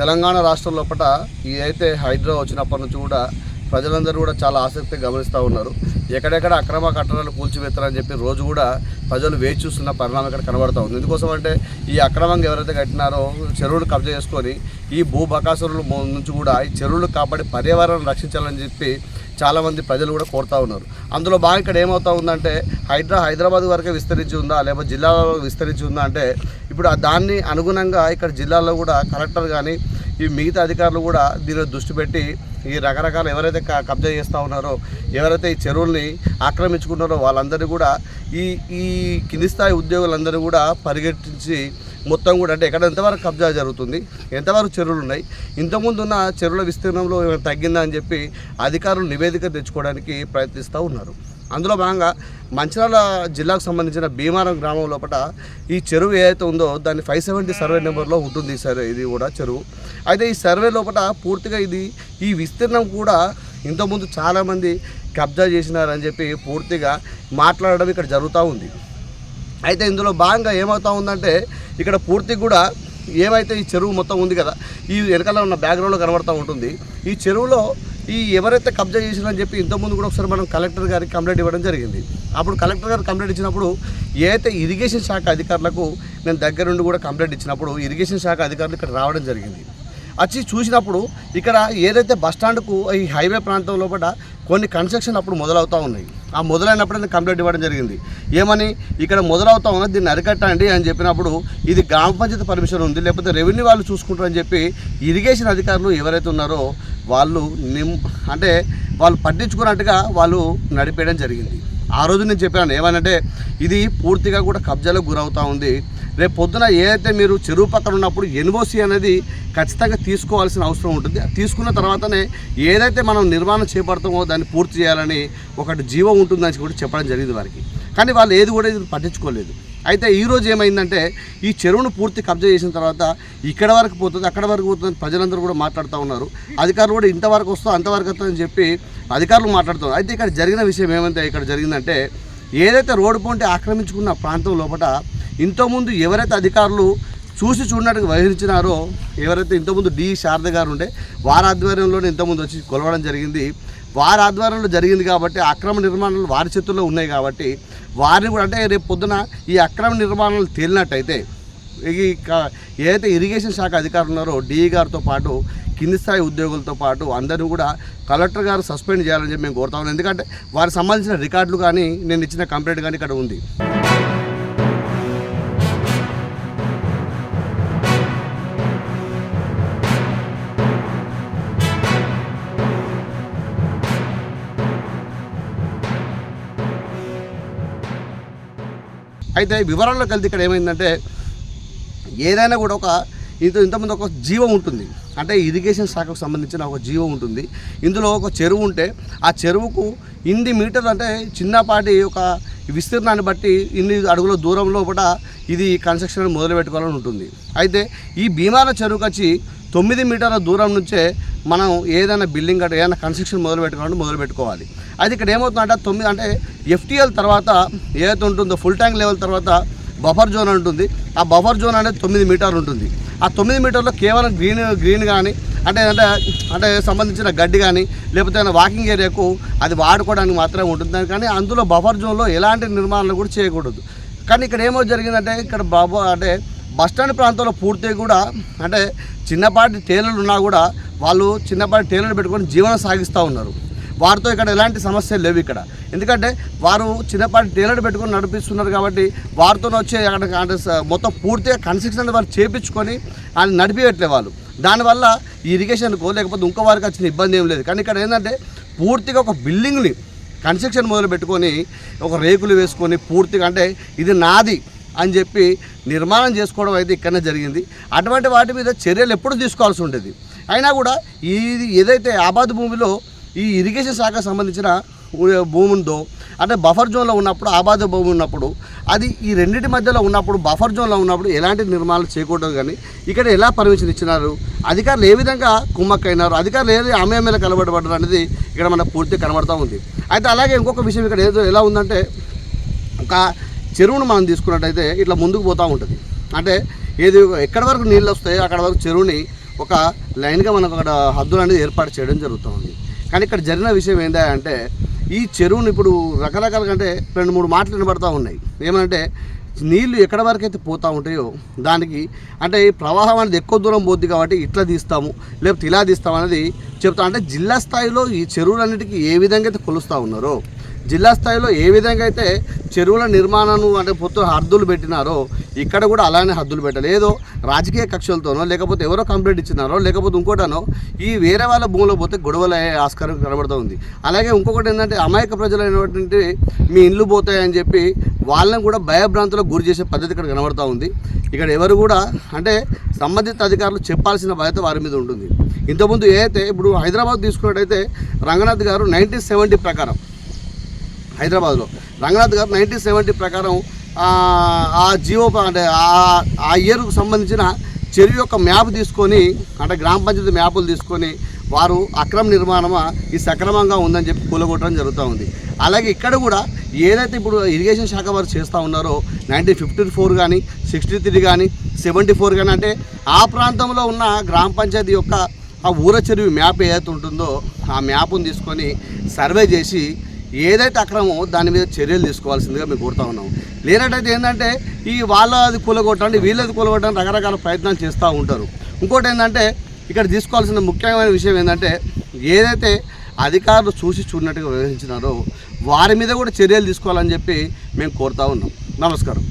తెలంగాణ రాష్ట్రం లోపల ఇదైతే హైడ్రా వచ్చినప్పటి నుంచి కూడా ప్రజలందరూ కూడా చాలా ఆసక్తి గమనిస్తూ ఉన్నారు. ఎక్కడెక్కడ అక్రమ కట్టడాలు కూల్చివేస్తారని చెప్పి రోజు కూడా ప్రజలు వేచి చూస్తున్న పరిణామం ఇక్కడ కనబడతా ఉంది. ఎందుకోసం అంటే ఈ అక్రమంగా ఎవరైతే కట్టినారో చెరువులు కబ్జా చేసుకొని ఈ భూ బకాసురుల నుంచి కూడా ఈ చెరువులు కాపాడి పర్యావరణం రక్షించాలని చెప్పి చాలామంది ప్రజలు కూడా కోరుతూ ఉన్నారు. అందులో బాగా ఇక్కడ ఏమవుతా ఉందంటే హైదరా హైదరాబాద్ వరకే విస్తరించి ఉందా లేకపోతే జిల్లాలో విస్తరించి ఉందా అంటే ఇప్పుడు దాన్ని అనుగుణంగా ఇక్కడ జిల్లాలో కూడా కలెక్టర్ కానీ ఈ మిగతా అధికారులు కూడా దీని దృష్టి పెట్టి ఈ రకరకాల ఎవరైతే కబ్జా చేస్తూ ఉన్నారో ఎవరైతే ఈ చెరువుల్ని ఆక్రమించుకున్నారో వాళ్ళందరినీ కూడా ఈ ఈ కింది స్థాయి ఉద్యోగులందరూ కూడా పరిగెట్టించి మొత్తం కూడా అంటే ఎక్కడ ఎంతవరకు కబ్జా జరుగుతుంది ఎంతవరకు చెరువులు ఉన్నాయి ఇంతకుముందు ఉన్న చెరువుల విస్తీర్ణంలో ఏమైనా తగ్గిందా అని చెప్పి అధికారులు నివేదిక తెచ్చుకోవడానికి ప్రయత్నిస్తూ ఉన్నారు. అందులో భాగంగా మంచిర్యాల జిల్లాకు సంబంధించిన భీమారం గ్రామం లోపల ఈ చెరువు ఏదైతే ఉందో దాన్ని ఫైవ్ సెవెంటీ సర్వే నెంబర్లో ఉంటుంది ఈ సర్వే ఇది కూడా చెరువు. అయితే ఈ సర్వే లోపల పూర్తిగా ఇది ఈ విస్తీర్ణం కూడా ఇంతకుముందు చాలామంది కబ్జా చేసినారని చెప్పి పూర్తిగా మాట్లాడడం ఇక్కడ జరుగుతూ ఉంది. అయితే ఇందులో భాగంగా ఏమవుతా ఉందంటే ఇక్కడ పూర్తి కూడా ఏమైతే ఈ చెరువు మొత్తం ఉంది కదా ఈ వెనకాల ఉన్న బ్యాక్గ్రౌండ్లో కనబడుతూ ఉంటుంది. ఈ చెరువులో ఈ ఎవరైతే కబ్జా చేసిందని చెప్పి ఇంతకుముందు కూడా ఒకసారి మనం కలెక్టర్ గారికి కంప్లైంట్ ఇవ్వడం జరిగింది. అప్పుడు కలెక్టర్ గారు కంప్లైంట్ ఇచ్చినప్పుడు ఏదైతే ఇరిగేషన్ శాఖ అధికారులకు నేను దగ్గరుండి కూడా కంప్లైంట్ ఇచ్చినప్పుడు ఇరిగేషన్ శాఖ అధికారులు ఇక్కడ రావడం జరిగింది. వచ్చి చూసినప్పుడు ఇక్కడ ఏదైతే బస్ స్టాండ్కు ఈ హైవే ప్రాంతం లోపల కొన్ని కన్స్ట్రక్షన్ అప్పుడు మొదలవుతూ ఉన్నాయి. ఆ మొదలైనప్పుడు నేను కంప్లైంట్ ఇవ్వడం జరిగింది. ఏమని ఇక్కడ మొదలవుతా ఉన్నది దీన్ని అరికట్టండి అని చెప్పినప్పుడు ఇది గ్రామ పంచాయతీ పర్మిషన్ ఉంది లేకపోతే రెవెన్యూ వాళ్ళు చూసుకుంటారని చెప్పి ఇరిగేషన్ అధికారులు ఎవరైతే ఉన్నారో వాళ్ళు నిమ్ అంటే వాళ్ళు పట్టించుకున్నట్టుగా వాళ్ళు నడిపేయడం జరిగింది. ఆ రోజు నేను చెప్పాను ఏమనంటే ఇది పూర్తిగా కూడా కబ్జాలకు గురవుతూ ఉంది. రేపు పొద్దున ఏదైతే మీరు చెరువు పక్కన ఉన్నప్పుడు ఎన్ఓసి అనేది ఖచ్చితంగా తీసుకోవాల్సిన అవసరం ఉంటుంది. అది తీసుకున్న తర్వాతనే ఏదైతే మనం నిర్మాణం చేపడతామో దాన్ని పూర్తి చేయాలని ఒకటి జీవం ఉంటుందని కూడా చెప్పడం జరిగింది వారికి. కానీ వాళ్ళు ఏది కూడా ఇది పట్టించుకోలేదు. అయితే ఈరోజు ఏమైందంటే ఈ చెరువును పూర్తి కబ్జా చేసిన తర్వాత ఇక్కడ వరకు పోతుంది అక్కడ వరకు పోతుంది ప్రజలందరూ కూడా మాట్లాడుతూ ఉన్నారు. అధికారులు కూడా ఇంతవరకు వస్తా అంతవరకు వస్తుందని చెప్పి అధికారులు మాట్లాడుతున్నారు. అయితే ఇక్కడ జరిగిన విషయం ఏమంటే ఇక్కడ జరిగిందంటే ఏదైతే రోడ్డు పొంటి ఆక్రమించుకున్న ప్రాంతం లోపల ఇంతకుముందు ఎవరైతే అధికారులు చూసి చూడనట్టుగా వహించినారో ఎవరైతే ఇంతకుముందు డి శారద గారు ఉండే వారి ఆధ్వర్యంలోనే ఇంతకుముందు వచ్చి కొలవడం జరిగింది. వారి ఆధ్వర్యంలో జరిగింది కాబట్టి అక్రమ నిర్మాణాలు వారి చేతుల్లో ఉన్నాయి కాబట్టి వారిని కూడా అంటే రేపు పొద్దున ఈ అక్రమ నిర్మాణాలు తేలినట్టయితే ఈ ఏదైతే ఇరిగేషన్ శాఖ అధికారులు ఉన్నారో డిఈ గారితో పాటు కింది స్థాయి ఉద్యోగులతో పాటు అందరూ కూడా కలెక్టర్ గారు సస్పెండ్ చేయాలని చెప్పి మేము కోరుతా ఉన్నాం. ఎందుకంటే వారికి సంబంధించిన రికార్డులు కానీ నేను ఇచ్చిన కంప్లైంట్ కానీ ఇక్కడ ఉంది. అయితే వివరాల్లోకి వెళ్తే ఇక్కడ ఏమైందంటే ఏదైనా కూడా ఒక ఇంత ఇంతకుముందు ఒక జీవం ఉంటుంది. అంటే ఇరిగేషన్ శాఖకు సంబంధించిన ఒక జీవం ఉంటుంది. ఇందులో ఒక చెరువు ఉంటే ఆ చెరువుకు ఇన్ని మీటర్లు అంటే చిన్నపాటి ఒక విస్తీర్ణాన్ని బట్టి ఇన్ని అడుగుల దూరంలో కూడా ఇది కన్స్ట్రక్షన్ మొదలు పెట్టుకోవాలని ఉంటుంది. అయితే ఈ భీమాల చెరువుకి వచ్చి తొమ్మిది మీటర్ల దూరం నుంచే మనం ఏదైనా బిల్డింగ్ అంటే ఏదైనా కన్స్ట్రక్షన్ మొదలు పెట్టుకోవాలంటే మొదలు పెట్టుకోవాలి. అది ఇక్కడ ఏమవుతుందంటే తొమ్మిది అంటే ఎఫ్టీఎల్ తర్వాత ఏదైతే ఉంటుందో ఫుల్ ట్యాంక్ లెవెల్ తర్వాత బఫర్ జోన్ ఉంటుంది ఆ బఫర్ జోన్ అనేది తొమ్మిది మీటర్ ఉంటుంది. ఆ తొమ్మిది మీటర్లో కేవలం గ్రీన్ గ్రీన్ కానీ అంటే అంటే అంటే సంబంధించిన గడ్డి కానీ లేకపోతే ఏదైనా వాకింగ్ ఏరియాకు అది వాడుకోవడానికి మాత్రమే ఉంటుంది కానీ అందులో బఫర్ జోన్లో ఎలాంటి నిర్మాణాలు కూడా చేయకూడదు. కానీ ఇక్కడ ఏమో జరిగిందంటే ఇక్కడ బాబు అంటే బస్ స్టాండ్ ప్రాంతంలో పూర్తిగా కూడా అంటే చిన్నపాటి టైలర్లు ఉన్నా కూడా వాళ్ళు చిన్నపాటి టైలర్లు పెట్టుకొని జీవనం సాగిస్తూ ఉన్నారు. వారితో ఇక్కడ ఎలాంటి సమస్యలు లేవు ఇక్కడ. ఎందుకంటే వారు చిన్నపాటి టైలర్ పెట్టుకొని నడిపిస్తున్నారు కాబట్టి వారితో వచ్చే అక్కడ మొత్తం పూర్తిగా కన్స్ట్రక్షన్ వారు చేపించుకొని ఆయన నడిపియట్లే వాళ్ళు. దానివల్ల ఇరిగేషన్కో లేకపోతే ఇంకో వారికి వచ్చిన ఇబ్బంది ఏం లేదు. కానీ ఇక్కడ ఏంటంటే పూర్తిగా ఒక బిల్డింగ్ని కన్స్ట్రక్షన్ మొదలు పెట్టుకొని ఒక రేకులు వేసుకొని పూర్తిగా అంటే ఇది నాది అని చెప్పి నిర్మాణం చేసుకోవడం అయితే ఇక్కడనే జరిగింది. అటువంటి వాటి మీద చర్యలు ఎప్పుడు తీసుకోవాల్సి ఉంటుంది అయినా కూడా ఇది ఏదైతే ఆబాద్ భూమిలో ఈ ఇరిగేషన్ శాఖకు సంబంధించిన భూమి ఉందో అంటే బఫర్ జోన్లో ఉన్నప్పుడు ఆబాద భూమి ఉన్నప్పుడు అది ఈ రెండింటి మధ్యలో ఉన్నప్పుడు బఫర్ జోన్లో ఉన్నప్పుడు ఎలాంటి నిర్మాణాలు చేయకూడదు కానీ ఇక్కడ ఎలా పర్మిషన్ ఇచ్చినారు అధికారులు ఏ విధంగా కుమ్మక్కైనారు అధికారులు ఏది ఆమె మీద కలబడబడ్డారు అనేది ఇక్కడ మనకు పూర్తి కనబడుతూ ఉంది. అయితే అలాగే ఇంకొక విషయం ఇక్కడ ఏదో ఎలా ఉందంటే ఒక చెరువును మనం తీసుకున్నట్టయితే ఇట్లా ముందుకు పోతూ ఉంటుంది. అంటే ఏది ఎక్కడి వరకు నీళ్ళు వస్తాయో అక్కడ వరకు చెరువుని ఒక లైన్గా మనకు అక్కడ హద్దులు అనేది ఏర్పాటు చేయడం జరుగుతుంది. కానీ ఇక్కడ జరిగిన విషయం ఏంటంటే ఈ చెరువును ఇప్పుడు రకరకాలుగా అంటే రెండు మూడు మాటలు వినబడతా ఉన్నాయి. ఏమంటే నీళ్ళు ఎక్కడ వరకు అయితే పోతూ ఉంటాయో దానికి అంటే ప్రవాహం అనేది ఎక్కువ దూరం పోద్ది కాబట్టి ఇట్లా తీస్తాము లేకపోతే ఇలా తీస్తాము అనేది చెప్తా అంటే జిల్లా స్థాయిలో ఈ చెరువులన్నిటికీ ఏ విధంగా అయితే కొలుస్తూ ఉన్నారో జిల్లా స్థాయిలో ఏ విధంగా అయితే చెరువుల నిర్మాణాన్ని అంటే పొత్తు హద్దులు పెట్టినారో ఇక్కడ కూడా అలానే హద్దులు పెట్టాలి. ఏదో రాజకీయ కక్షలతోనో లేకపోతే ఎవరో కంప్లైంట్ ఇచ్చినారో లేకపోతే ఇంకోటనో ఈ వేరే వాళ్ళ భూమిలో పోతే గొడవలు అయ్యే ఆస్కారం కనబడుతూ ఉంది. అలాగే ఇంకొకటి ఏంటంటే అమాయక ప్రజలైనటువంటి మీ ఇల్లు పోతాయని చెప్పి వాళ్ళని కూడా భయభ్రాంతులకు గురి చేసే పద్ధతి ఇక్కడ కనబడుతూ ఉంది. ఇక్కడ ఎవరు కూడా అంటే సంబంధిత అధికారులు చెప్పాల్సిన బాధ్యత వారి మీద ఉంటుంది. ఇంతకుముందు ఏదైతే ఇప్పుడు హైదరాబాద్ తీసుకున్నట్టయితే రంగనాథ్ గారు నైన్టీన్ సెవెంటీ ప్రకారం హైదరాబాద్లో. రంగనాథ్ గారు నైన్టీన్ సెవెంటీ ప్రకారం ఆ, జీవో అంటే ఆ- ఆ ఇయర్కు సంబంధించిన చెరువు యొక్క మ్యాప్ తీసుకొని అంటే గ్రామ పంచాయతీ మ్యాపులు తీసుకొని వారు అక్రమ నిర్మాణమా ఈ సక్రమంగా ఉందని చెప్పి కూలగొట్టడం జరుగుతూ ఉంది. అలాగే ఇక్కడ కూడా ఏదైతే ఇప్పుడు ఇరిగేషన్ శాఖ వారు చేస్తూ ఉన్నారో నైన్టీన్ ఫిఫ్టీ ఫోర్ కానీ సిక్స్టీ త్రీ కానీ సెవెంటీ ఫోర్ కానీ అంటే ఆ ప్రాంతంలో ఉన్న గ్రామ పంచాయతీ యొక్క ఆ ఊర చెరువు మ్యాప్ ఏదైతే ఉంటుందో ఆ మ్యాప్ను తీసుకొని సర్వే చేసి ఏదైతే అక్రమో దాని మీద చర్యలు తీసుకోవాల్సిందిగా మేము కోరుతా ఉన్నాం. లేనట్టయితే ఏంటంటే ఈ వాళ్ళది కూలగొట్టండి వీళ్ళది కూలగొట్టండి రకరకాల ప్రయత్నాలు చేస్తూ ఉంటారు. ఇంకోటి ఏంటంటే ఇక్కడ తీసుకోవాల్సిన ముఖ్యమైన విషయం ఏంటంటే ఏదైతే అధికారులు చూసి చూడనట్టుగా వ్యవహరించినారో వారి మీద కూడా చర్యలు తీసుకోవాలని చెప్పి మేము కోరుతా ఉన్నాం. నమస్కారం.